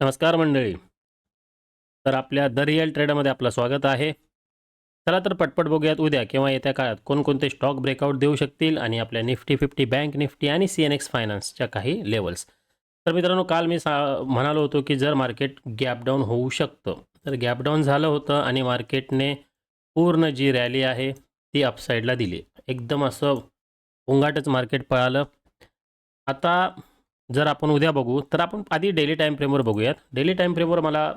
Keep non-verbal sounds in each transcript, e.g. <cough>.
नमस्कार मंडळी. तर आपल्या द रिअल ट्रेडमध्ये आपलं स्वागत आहे. चला तर पटपट बघूयात उद्या किंवा येत्या काळात कोणकोणते स्टॉक ब्रेकआउट देऊ शकतील आणि आपल्या निफ्टी फिफ्टी बँक निफ्टी आणि सी एन एक्स फायनान्सच्या काही लेवल्स तर मित्रांनो काल मी सा म्हणालो होतो की जर मार्केट गॅप डाऊन होऊ शकतं तर गॅप डाऊन झालं होतं आणि मार्केटने पूर्ण जी रॅली आहे ती अपसाईडला दिली. एकदम असं उंगाटच मार्केट पळालं. आता जर आपण उद्या बघू तर आपण आधी डेली टाईम फ्रेमवर बघूयात. डेली टाईम फ्रेमवर मला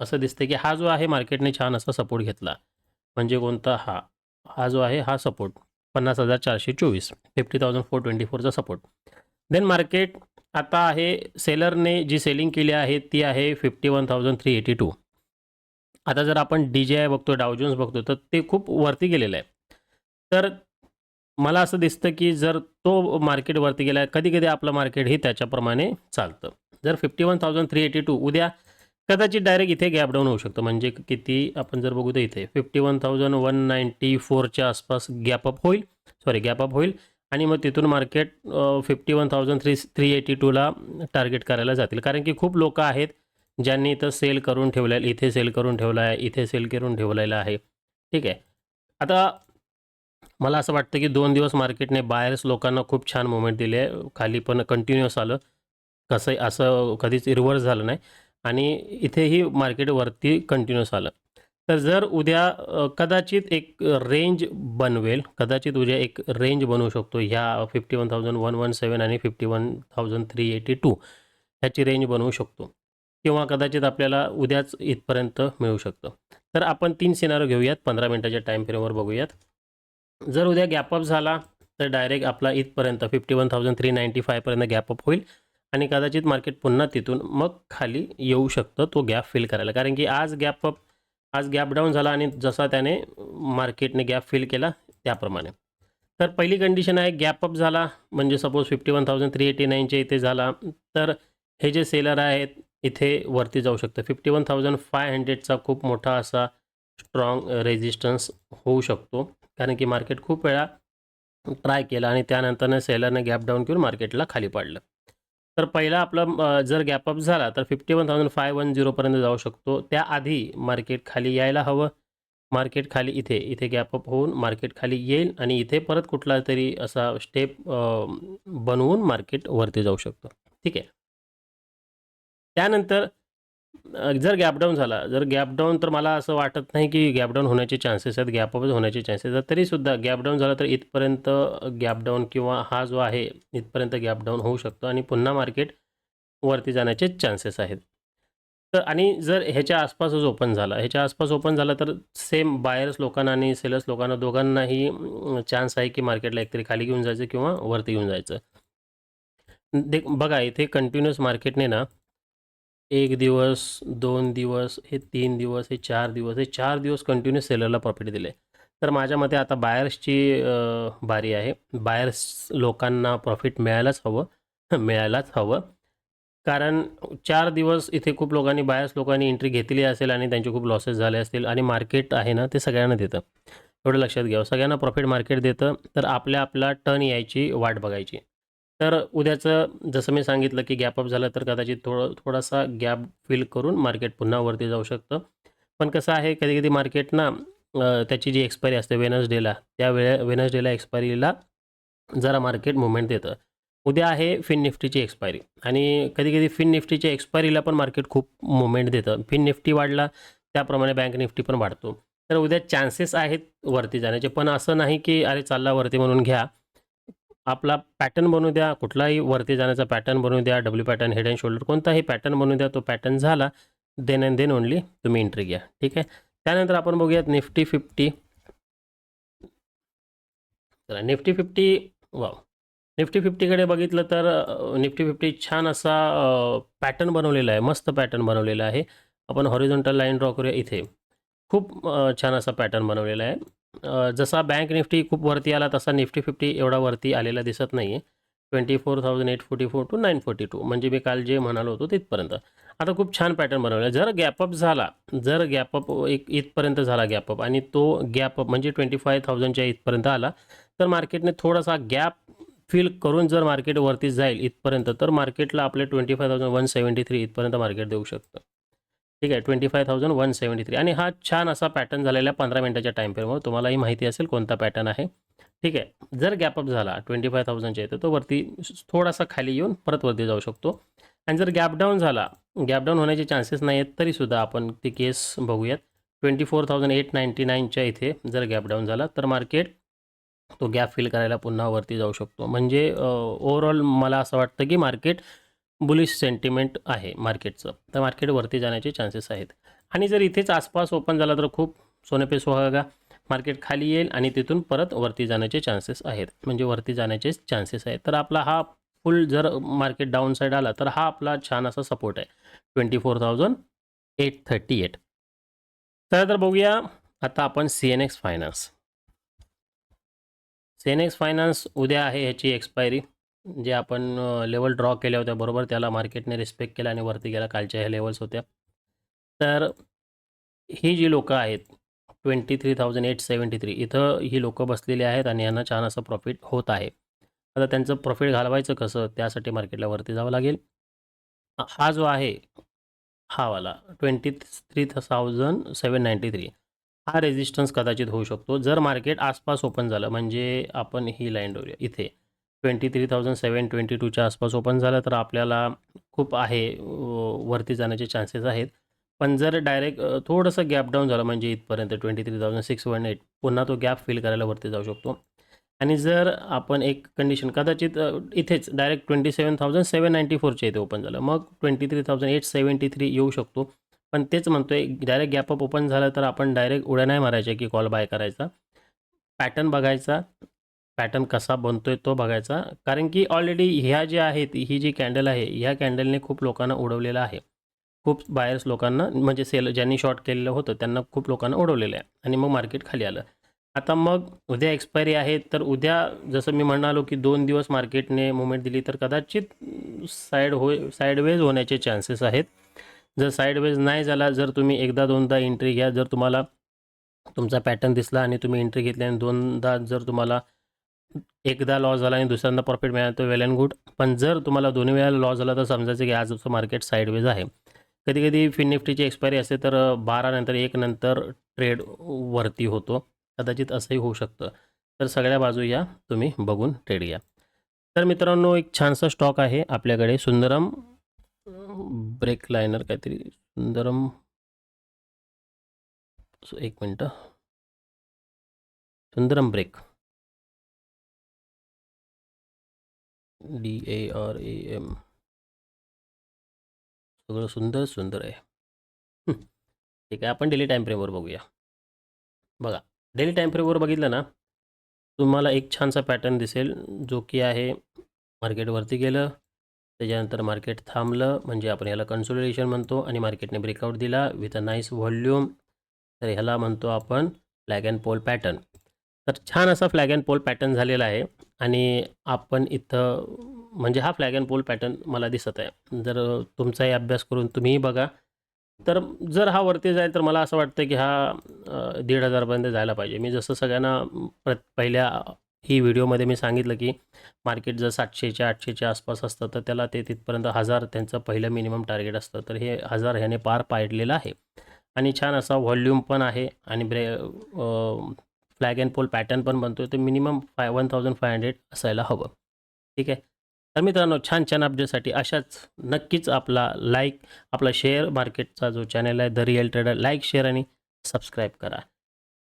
असं दिसतं की हा जो आहे मार्केटने छान असा सपोर्ट घेतला. म्हणजे कोणता? हा. हा जो आहे हा सपोर्ट पन्नास हजार चारशे चोवीस. फिफ्टी थाउजंड फोर ट्वेंटी फोरचा सपोर्ट देन मार्केट आता आहे सेलरने जी सेलिंग केली आहे ती आहे fifty one thousand three eighty two आता जर आपण डी जे आय बघतो डावजोन्स बघतो तर ते खूप वरती गेलेलं आहे. तर मला असं दिसतं की जर तो मार्केटवरती गेला कधी कधी आपलं मार्केट हे त्याच्याप्रमाणे चालतं. जर fifty one thousand three eighty two उद्या कदाचित डायरेक्ट इथे गॅप डाऊन होऊ शकतो. म्हणजे किती आपण जर बघू तर इथे fifty one thousand one ninety फोरच्या आसपास गॅप अप होईल. सॉरी गॅप अप होईल. आणि मग तिथून market fifty one thousand three three eighty टूला target करायला जातील. कारण की खूप लोक आहेत ज्यांनी इथं सेल करून ठेवलं आहे इथे सेल करून ठेवला आहे इथे सेल करून ठेवलेलं आहे. ठीक आहे. आता मला असं वाटतं की दोन दिवस मार्केटने बायर्स लोकांना खूप छान मुवमेंट दिली आहे. खाली पण कंटिन्युअस आलं. कसं असं कधीच रिव्हर्स झालं नाही. आणि इथेही मार्केट वरती कंटिन्युअस आलं. तर जर उद्या कदाचित एक रेंज बनवेल कदाचित उद्या एक रेंज बनवू शकतो. ह्या fifty one thousand one one seven आणि fifty one thousand three eighty two ह्याची रेंज बनवू शकतो. किंवा कदाचित आपल्याला उद्याच इथपर्यंत मिळू शकतं. तर आपण तीन सिनारो घेऊयात. पंधरा मिनटाच्या टाईम फ्रेमवर बघूयात. जर उद्या गॅपअप झाला तर डायरेक्ट आपला इथपर्यंत fifty one thousand three ninety फायपर्यंत gap up होईल. आणि कदाचित मार्केट पुन्हा तिथून मग खाली येऊ शकतं तो गॅप फिल करायला. कारण की आज गॅपअप आज गॅप डाऊन झाला आणि जसा त्याने मार्केटने गॅप फिल केला त्याप्रमाणे. तर पहिली कंडिशन आहे गॅपअप झाला. म्हणजे suppose fifty one thousand three eighty नाईनच्या इथे झाला तर हे जे सेलर आहेत इथे वरती जाऊ शकतं. फिफ्टी वन थाउजंड फाय हंड्रेडचा खूप मोठा असा स्ट्रॉंग रेजिस्टन्स होऊ शकतो. कारण की मार्केट खूप वेळा ट्राय केला आणि त्यानंतरनं सेलरने गॅप डाऊन करून मार्केटला खाली पाडलं. तर पहिला आपला जर गॅपअप झाला तर fifty one thousand five one झिरोपर्यंत जाऊ शकतो. त्याआधी मार्केट खाली यायला हवं. मार्केट खाली इथे इथे गॅपअप होऊन मार्केट खाली येईल आणि इथे परत कुठला तरी असा स्टेप बनवून मार्केट वरती जाऊ शकतो. ठीक आहे. त्यानंतर जर गॅपडाऊन झाला जर गॅपडाऊन तर मला असं वाटत नाही की गॅपडाऊन होण्याचे चान्सेस आहेत गॅपअपच होण्याचे चान्सेस आहेत. तरीसुद्धा गॅपडाऊन झाला तर इथपर्यंत गॅपडाऊन किंवा हा जो आहे इथपर्यंत गॅपडाऊन होऊ शकतो आणि पुन्हा मार्केट वरती जाण्याचे चान्सेस आहेत. तर आणि जर ह्याच्या आसपासच ओपन झाला ह्याच्या आसपास ओपन झाला तर सेम बायर्स लोकांना आणि सेलर्स लोकांना दोघांनाही चान्स आहे की मार्केटला एकतरी खाली घेऊन जायचं किंवा वरती घेऊन जायचं. दे बघा इथे कंटिन्युअस मार्केटने ना एक दिवस दोन दिवस हे तीन दिवस हे चार दिवस हे चार दिवस कंटिन्यू सेलरला प्रॉफिट दिले. तर माझ्या मते आता बायर्सची बारी आहे. बायर्स लोकांना प्रॉफिट मिळायलाच हवं <laughs> मिळायलाच हवं. कारण चार दिवस इथे खूप लोकांनी बायर्स लोकांनी एंट्री घेतली असेल आणि त्यांचे खूप लॉसेस झाले असतील आणि मार्केट आहे ना ते सगळ्यांना देतं. एवढं लक्षात घ्यावं सगळ्यांना प्रॉफिट मार्केट देतं. तर आपल्या आपला टर्न यायची वाट बघायची. तर उद्याचं जसं मी सांगितलं की गॅपअप झालं तर कदाचित थोडं थोडासा गॅप फिल करून मार्केट पुन्हा वरती जाऊ शकतं. पण कसं आहे कधी कधी मार्केट ना त्याची जी एक्सपायरी असते वेनसडेला त्या वेळे वेनसडेला एक्सपायरीला जरा मार्केट मुवमेंट देतं. उद्या आहे फिन निफ्टीची एक्सपायरी आणि कधी कधी फिन निफ्टीच्या एक्सपायरीला पण मार्केट खूप मुवमेंट देतं. फिन निफ्टी वाढला त्याप्रमाणे बँक निफ्टी पण वाढतो. तर उद्या चान्सेस आहेत वरती जाण्याचे पण असं नाही की अरे चालला वरती म्हणून घ्या. आपला पॅटर्न बनवू द्या कुठलाही वरती जाण्याचा पॅटर्न बनवू द्या W pattern head and shoulder कोणताही पॅटर्न बनवू द्या तो पॅटर्न झाला देन अँड देन ओनली तुम्ही एंट्री घ्या. ठीक आहे? त्यानंतर आपण बघूयात निफ्टी फिफ्टी चला निफ्टी फिफ्टी वाव निफ्टी फिफ्टीकडे बघितलं तर निफ्टी फिफ्टी छान असा पॅटर्न बनवलेला आहे मस्त पॅटर्न बनवलेला आहे. आपण हॉरिझॉन्टल लाईन ड्रॉ करूया इथे. खूप छान असा पॅटर्न बनवलेला आहे. जसा बँक निफ्टी खूप वरती आला तसा निफ्टी फिफ्टी एवढा वरती आलेला दिसत नाही आहे twenty four thousand eight forty four two nine forty two म्हणजे मी काल जे म्हणालो होतो तिथपर्यंत. आता खूप छान पॅटर्न बनवला. जर गॅपअप झाला जर गॅपअप एक इथपर्यंत झाला गॅपअप आणि तो गॅपअप म्हणजे ट्वेंटी फाय थाउजंडच्या इथपर्यंत आला तर मार्केटने थोडासा गॅप फील करून जर मार्केट वरती जाईल इथपर्यंत तर मार्केटला आपले twenty five thousand one seventy three इथपर्यंत मार्केट देऊ शकतं. ठीक आहे twenty five thousand one seventy three आणि हा छान असा पॅटर्न झालेला पंधरा मिनटाच्या टाईम पिरियडमुळे तुम्हालाही माहिती असेल कोणता पॅटर्न आहे. ठीक आहे जर गॅपअप झाला ट्वेंटी फाय थाउजंडच्या इथं तो वरती थोडासा खाली येऊन परत वरती जाऊ शकतो. आणि जर गॅप डाऊन झाला गॅप डाऊन होण्याचे चान्सेस नाही आहेत तरीसुद्धा आपण ती केस बघूयात. Twenty four thousand eight ninety नाईनच्या इथे जर गॅप डाऊन झाला तर मार्केट तो गॅप फिल करायला पुन्हा वरती जाऊ शकतो. म्हणजे ओव्हरऑल मला असं वाटतं की मार्केट बुलिश सेंटिमेंट आहे मार्केटचं. तर मार्केट वरती जाण्याचे चान्सेस आहेत. आणि जर इथेच आसपास ओपन झाला तर खूप सोने पे मार्केट खाली येईल आणि तिथून परत वरती जाण्याचे चान्सेस आहेत. म्हणजे वरती जाण्याचे चान्सेस आहेत. तर आपला हा फुल जर मार्केट डाऊन साईड आला तर हा आपला छान असा सपोर्ट आहे. Twenty four thousand eight thirty eight. चला तर बघूया आता आपण C N X finance. C N X finance उद्या आहे ह्याची एक्सपायरी. जे आपण लेवल ड्रॉ केल्या होत्या बरोबर? त्याला मार्केटने रिस्पेक्ट केला आणि वरती गेला कालच्या ह्या लेवल्स होत्या. तर ही जी लोकं आहेत twenty three thousand eight seventy three इथं ही लोकं बसलेली आहेत आणि यांना छान असं प्रॉफिट होत आहे. आता त्यांचं प्रॉफिट घालवायचं कसं? त्यासाठी मार्केटला वरती जावं लागेल. हा जो आहे हा वाला twenty three thousand seven ninety three हा रेजिस्टन्स कदाचित होऊ शकतो. जर मार्केट आसपास ओपन झालं म्हणजे आपण ही लाईन डोरूया इथे. Twenty three thousand seven twenty टूच्या आसपास ओपन झालं तर आपल्याला खूप आहे वरती जाण्याचे चान्सेस आहेत. पण जर डायरेक्ट थोडंसं गॅप डाऊन झालं म्हणजे इथपर्यंत twenty three thousand six one eight पुन्हा तो गॅप फिल करायला वरती जाऊ शकतो. आणि जर आपण एक कंडिशन कदाचित इथेच direct twenty seven thousand seven ninety फोरच्या इथे ओपन झालं मग twenty three thousand eight seventy three येऊ शकतो. पण तेच म्हणतोय डायरेक्ट गॅपअप ओपन झालं तर आपण डायरेक्ट उड्या नाही मारायच्या की कॉल बाय करायचा. पॅटर्न बघायचा. पॅटर्न कसा बनतोय तो बघायचा. कारण की ऑलरेडी ह्या ज्या आहेत ही जी कॅन्डल आहे ह्या कॅन्डलने खूप लोकांना उडवलेलं आहे. खूप बायर्स लोकांना म्हणजे सेल ज्यांनी शॉर्ट केलेलं होतं त्यांना खूप लोकांना उडवलेलं आहे. आणि मग मार्केट खाली आलं. आता मग उद्या एक्सपायरी आहे तर उद्या जसं मी म्हणालो की दोन दिवस मार्केटने मुवमेंट दिली तर कदाचित साईड हो साईडवेज होण्याचे चान्सेस आहेत. जर साईडवेज नाही झाला जर तुम्ही एकदा दोनदा एंट्री घ्या जर तुम्हाला तुमचा पॅटर्न दिसला आणि तुम्ही एंट्री घेतली आणि दोनदा जर तुम्हाला एकदा लॉस झाला आणि दुसऱ्यांदा प्रॉफिट मिळाला तर वेल अँड गुड पण जर तुम्हाला दोन्ही वेळा लॉस झाला तर समजायचं की आजचं मार्केट साईडवेज आहे. कधी कधी फिन निफ्टीची एक्सपायरी असते तर बारा नंतर एक नंतर ट्रेड वरती होतो. कदाचित असंही होऊ शकतं. तर सगळ्या बाजू या तुम्ही बघून ट्रेड घ्या. तर मित्रांनो एक छानसा स्टॉक आहे आपल्याकडे सुंदरम ब्रेक लायनर काहीतरी सुंदरम. एक मिनटं. Sundaram break D A R A M सगळं सुंदर सुंदर आहे. ठीक आहे आपण डेली टाईम फ्रेमवर बघूया. बघा डेली टाईम फ्रेमवर बघितलं ना तुम्हाला एक छानसा पॅटर्न दिसेल जो की आहे मार्केटवरती गेलं त्याच्यानंतर मार्केट थांबलं म्हणजे आपण ह्याला कन्सोलिडेशन म्हणतो आणि मार्केटने ब्रेकआउट दिला विथ अ नाईस व्हॉल्यूम तर ह्याला म्हणतो आपण ब्लॅक अँड पोल पॅटर्न तर छान असा फ्लॅग अँड पोल पॅटर्न झालेला आहे. आणि आपण इथं म्हणजे हा फ्लॅग अँड पोल पॅटर्न मला दिसत आहे. जर तुमचाही अभ्यास करून तुम्हीही बघा. तर जर हा वरती जाईल तर मला असं वाटतं की हा दीड हजारपर्यंत जायला पाहिजे. मी जसं सगळ्यांना प्र पहिल्या ही व्हिडिओमध्ये मी सांगितलं की मार्केट जर सातशेच्या आठशेच्या आसपास असतं तर त्याला ते तिथपर्यंत हजार त्यांचं पहिलं मिनिमम टार्गेट असतं. तर हे हजार ह्याने पार पाडलेलं आहे. आणि छान असा व्हॉल्यूम पण आहे. आणि ब्रे फ्लॅग अँड पोल पॅटर्न पण बनतो तर minimum five one thousand five hundred असायला हवं. ठीक आहे? तर मित्रांनो छान छान अपडेटसाठी अशाच नक्कीच आपला लाईक आपला शेअर मार्केटचा जो चॅनल आहे the real trader like share आणि सबस्क्राईब करा.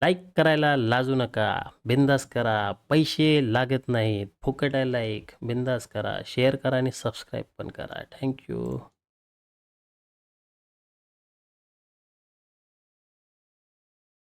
लाईक करायला लाजू नका बिंदास करा पैसे लागत नाहीत फुकट आहे लाईक बिंदास करा शेअर करा आणि सबस्क्राईब पण करा. थँक्यू